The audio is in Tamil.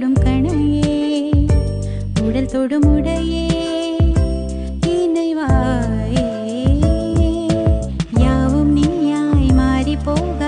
தொடும் கணையே உடல் தொடும் உடையே இணைவாயே. யாவும் நீயாய் மாறி போக